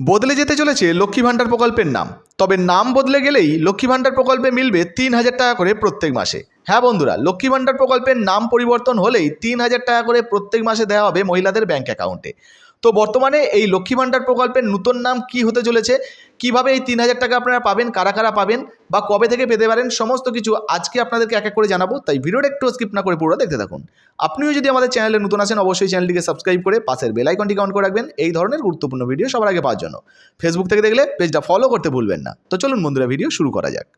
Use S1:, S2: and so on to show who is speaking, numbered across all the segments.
S1: বদলে যেতে চলেছে লক্ষ্মী ভাণ্ডার প্রকল্পের নাম। তবে নাম বদলে গেলেই লক্ষ্মী ভাণ্ডার প্রকল্পে মিলবে তিন হাজার টাকা করে প্রত্যেক মাসে। হ্যাঁ বন্ধুরা, লক্ষ্মী ভাণ্ডার প্রকল্পের নাম পরিবর্তন হলেই তিন হাজার টাকা করে প্রত্যেক মাসে দেওয়া হবে মহিলাদের ব্যাঙ্ক অ্যাকাউন্টে। তো বর্তমানে এই লক্ষ্মী ভাণ্ডার প্রকল্পের নতুন নাম কি হতে চলেছে? কীভাবে এই তিন হাজার টাকা আপনারা পাবেন? কারা কারা পাবেন? বা কবে থেকে পেতে পারেন? সমস্ত কিছু আজকে আপনাদেরকে এক এক করে জানাব, তাই ভিডিওটা একটু স্কিপ না করে পুরো দেখতে থাকুন। আপনিও যদি আমাদের চ্যানেলে নতুন আসেন অবশ্যই চ্যানেলটিকে সাবস্ক্রাইব করে পাশের বেল আইকনটিকে অন করে রাখবেন। এই ধরনের গুরুত্বপূর্ণ ভিডিও সবার আগে পাওয়ার জন্য। ফেসবুক থেকে দেখলে পেজটা ফলো করতে ভুলবেন না। তো চলুন বন্ধুরা ভিডিও শুরু করা যাক।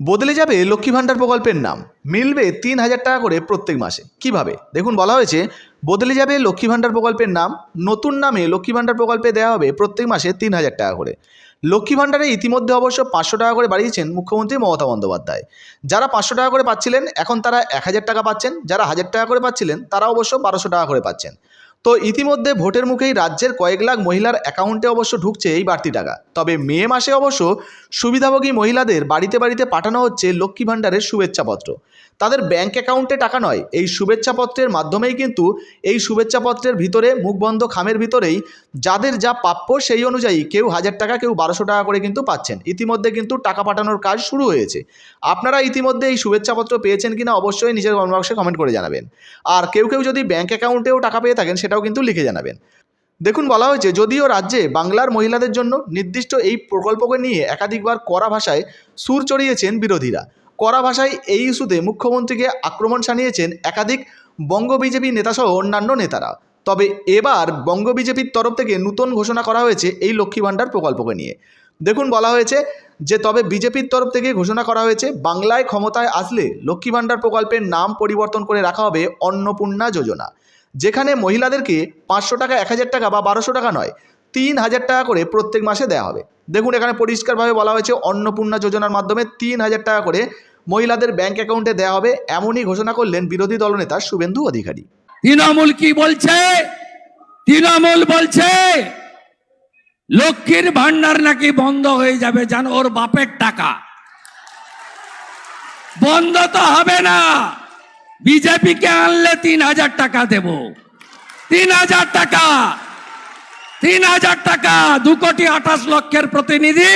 S1: বদলে যাবে লক্ষ্মী ভাণ্ডার প্রকল্পের নাম। মিলবে তিন হাজার টাকা করে প্রত্যেক মাসে। কীভাবে? দেখুন, বলা হয়েছে, বদলে যাবে লক্ষ্মী ভাণ্ডার প্রকল্পের নাম। নতুন নামে লক্ষ্মী ভাণ্ডার প্রকল্পে দেওয়া হবে প্রত্যেক মাসে তিন হাজার টাকা করে। লক্ষ্মী ভাণ্ডারে ইতিমধ্যে অবশ্য পাঁচশো টাকা করে বাড়িয়েছেন মুখ্যমন্ত্রী মমতা বন্দ্যোপাধ্যায়। যারা পাঁচশো টাকা করে পাচ্ছিলেন, এখন তারা এক হাজার টাকা পাচ্ছেন। যারা হাজার টাকা করে পাচ্ছিলেন, তারা অবশ্য বারোশো টাকা করে পাচ্ছেন। তো ইতিমধ্যে ভোটের মুখেই রাজ্যের কয়েক লাখ মহিলার অ্যাকাউন্টে অবশ্য ঢুকছে এই বাড়তি টাকা। তবে মে মাসে অবশ্য সুবিধাভোগী মহিলাদের বাড়িতে বাড়িতে পাঠানো হচ্ছে লক্ষ্মী ভাণ্ডারের শুভেচ্ছাপত্র। তাদের ব্যাংক অ্যাকাউন্টে টাকা নয়, এই শুভেচ্ছাপত্রের মাধ্যমেই কিন্তু এই শুভেচ্ছাপত্রের ভিতরে মুখবন্ধ খামের ভিতরেই যাদের যা প্রাপ্য সেই অনুযায়ী কেউ হাজার টাকা, কেউ বারোশো টাকা করে কিন্তু পাচ্ছেন। ইতিমধ্যে কিন্তু টাকা পাঠানোর কাজ শুরু হয়েছে। আপনারা ইতিমধ্যে এই শুভেচ্ছাপত্র পেয়েছেন কিনা অবশ্যই নিজের কমেন্ট কমেন্ট করে জানাবেন। আর কেউ কেউ যদি ব্যাংক অ্যাকাউন্টেও টাকা পেয়ে থাকেন সেটাও কিন্তু লিখে জানাবেন। দেখুন, বলা হয়েছে, যদিও রাজ্যে বাংলার মহিলাদের জন্য নির্দিষ্ট এই প্রকল্পকে নিয়ে একাধিকবার কড়া ভাষায় সুর চড়িয়েছেন বিরোধীরা। কড়া ভাষায় এই ইস্যুতে মুখ্যমন্ত্রীকে আক্রমণ সানিয়েছেন একাধিক বঙ্গ বিজেপি নেতাসহ অন্যান্য নেতারা। তবে এবার বঙ্গ বিজেপির তরফ থেকে নতুন ঘোষণা করা হয়েছে এই লক্ষ্মী ভাণ্ডার প্রকল্পকে নিয়ে। দেখুন, বলা হয়েছে যে, তবে বিজেপির তরফ থেকে ঘোষণা করা হয়েছে, বাংলায় ক্ষমতায় আসলে লক্ষ্মী ভাণ্ডার প্রকল্পের নাম পরিবর্তন করে রাখা হবে অন্নপূর্ণা যোজনা। যেখানে মহিলাদেরকে পাঁচশো টাকা, এক হাজার টাকা বা বারোশো টাকা নয়, তিন হাজার টাকা করে প্রত্যেক মাসে দেওয়া হবে। দেখুন, এখানে পরিষ্কারভাবে বলা হয়েছে, অন্নপূর্ণা যোজনার মাধ্যমে তিন হাজার টাকা করে মহিলাদের ব্যাংক অ্যাকাউন্টে দেওয়া হবে। এমনই ঘোষণা করলেন বিরোধী দলনেতা শুভেন্দু অধিকারী।
S2: তৃণমূল কি বলছে? তৃণমূল বলছে, লক্ষ্মীর ভান্ডার নাকি বন্ধ হয়ে যাবে জান? ওর বাপের টাকা। বন্ধ তো হবে না। বিজেপিকে আনলে তিন হাজার টাকা দেব। তিন হাজার টাকা। তিন হাজার টাকা, দু কোটি আঠাশ লক্ষের প্রতিনিধি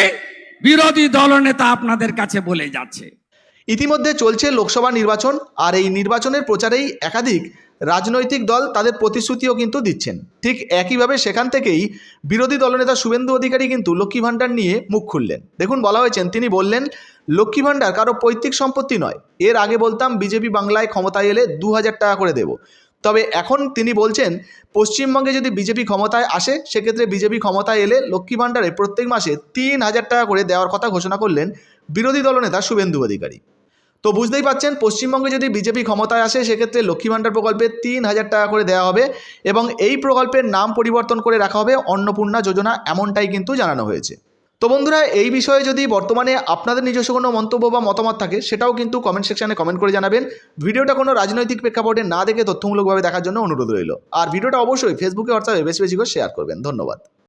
S2: বিরোধী দলনেতা আপনাদের কাছে বলে যাচ্ছে।
S1: ইতিমধ্যে চলছে লোকসভা নির্বাচন, আর এই নির্বাচনের প্রচারেই একাধিক রাজনৈতিক দল তাদের প্রতিশ্রুতিও কিন্তু দিচ্ছেন। ঠিক একইভাবে সেখান থেকেই বিরোধী দলনেতা শুভেন্দু অধিকারী কিন্তু লক্ষ্মী ভাণ্ডার নিয়ে মুখ খুললেন। দেখুন, বলা হয়েছেন, তিনি বললেন, লক্ষ্মী ভাণ্ডার কারও পৈতৃক সম্পত্তি নয়। এর আগে বলতাম, বিজেপি বাংলায় ক্ষমতায় এলে দু হাজার টাকা করে দেব। তবে এখন তিনি বলছেন, পশ্চিমবঙ্গে যদি বিজেপি ক্ষমতায় আসে, সেক্ষেত্রে বিজেপি ক্ষমতায় এলে লক্ষ্মী ভাণ্ডারে প্রত্যেক মাসে তিন হাজার টাকা করে দেওয়ার কথা ঘোষণা করলেন বিরোধী দলনেতা শুভেন্দু অধিকারী। তো বুঝতেই পাচ্ছেন, পশ্চিমবঙ্গে যদি বিজেপি ক্ষমতায় আসে, সেক্ষেত্রে লক্ষ্মী ভাণ্ডার প্রকল্পে তিন হাজার টাকা করে দেওয়া হবে এবং এই প্রকল্পের নাম পরিবর্তন করে রাখা হবে অন্নপূর্ণা যোজনা, এমনটাই কিন্তু জানানো হয়েছে। তো বন্ধুরা, এই বিষয়ে যদি বর্তমানে আপনাদের নিজস্ব কোনো মন্তব্য বা মতামত থাকে, সেটাও কিন্তু কমেন্ট সেকশানে কমেন্ট করে জানাবেন। ভিডিওটা কোনো রাজনৈতিক প্রেক্ষাপটে না দেখে তথ্যমূলকভাবে দেখার জন্য অনুরোধ রইল। আর ভিডিওটা অবশ্যই ফেসবুকে হোয়াটসঅ্যাপে বেশি বেশি করে শেয়ার করবেন। ধন্যবাদ।